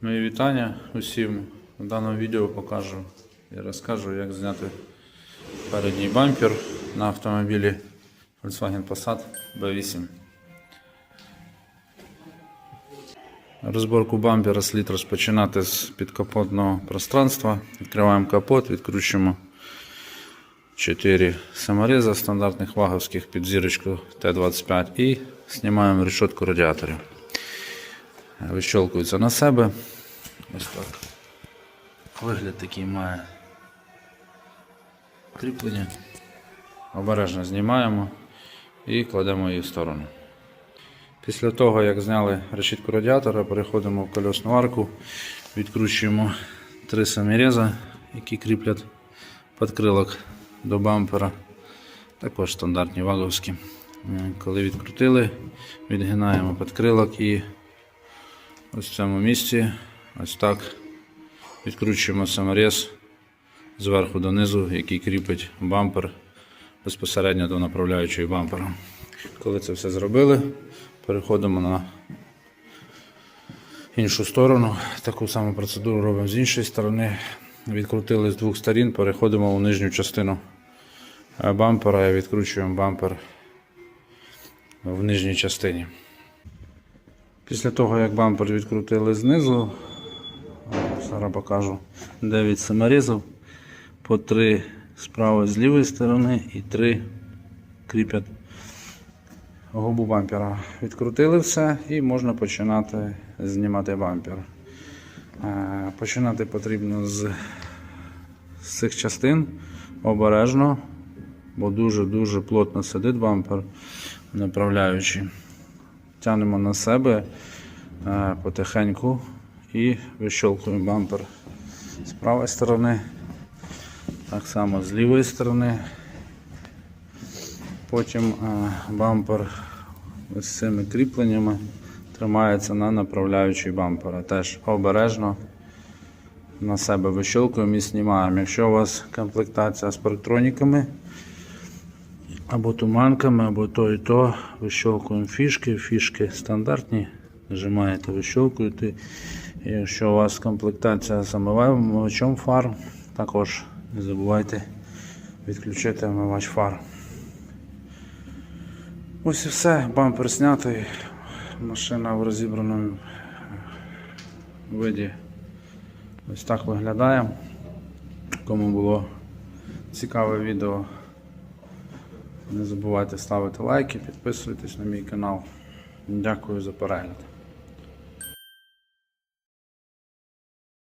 Мої вітання усім. В даному відео покажу і розкажу, як зняти передній бампер на автомобілі Volkswagen Passat B8. Розборку бампера слід розпочинати з підкапотного пространства. Відкриваємо капот, відкручуємо 4 самореза стандартних ваговських під зірочку Т-25 і знімаємо решетку радіаторів. Вищолкується на себе. Ось так. Вигляд такий має кріплення. Обережно знімаємо і кладемо її в сторону. Після того, як зняли решітку радіатора, переходимо в кольосну арку, відкручуємо три саморези, які кріплять підкрилок до бампера. Також стандартні ваговські. Коли відкрутили, відгинаємо підкрилок і ось в цьому місці ось так відкручуємо саморез зверху донизу, який кріпить бампер безпосередньо до направляючої бампера. Коли це все зробили, переходимо на іншу сторону. Таку саму процедуру робимо з іншої сторони. Відкрутили з двох сторін, переходимо у нижню частину е, бампера і відкручуємо бампер в нижній частині. Після того, як бампер відкрутили знизу, зараз покажу 9 саморізів, по 3 з правої з лівої сторони і 3 кріпять губу бампера. Відкрутили все і можна починати знімати бампер. Е, Починати потрібно з, з цих частин обережно, бо дуже-дуже плотно сидить бампер, направляючи. Тянемо на себе е, потихеньку і вищолкуємо бампер з правої сторони, так само з лівої сторони. Потім е, бампер ось цими кріпленнями тримається на направляючій бампера. Теж обережно на себе вищолкуємо і знімаємо. Якщо у вас комплектація з парктроніками або туманками, або то і то, вищолкуємо фішки, фішки стандартні, нажимаєте, вищолкуєте. І якщо у вас комплектація з омивачем фар, також не забувайте відключити омивач фар. Ось і все, бампер знятий, машина в розібраному виді. Ось так виглядає. Кому було цікаве відео, не забувайте ставити лайки, підписуйтесь на мій канал. Дякую за перегляд.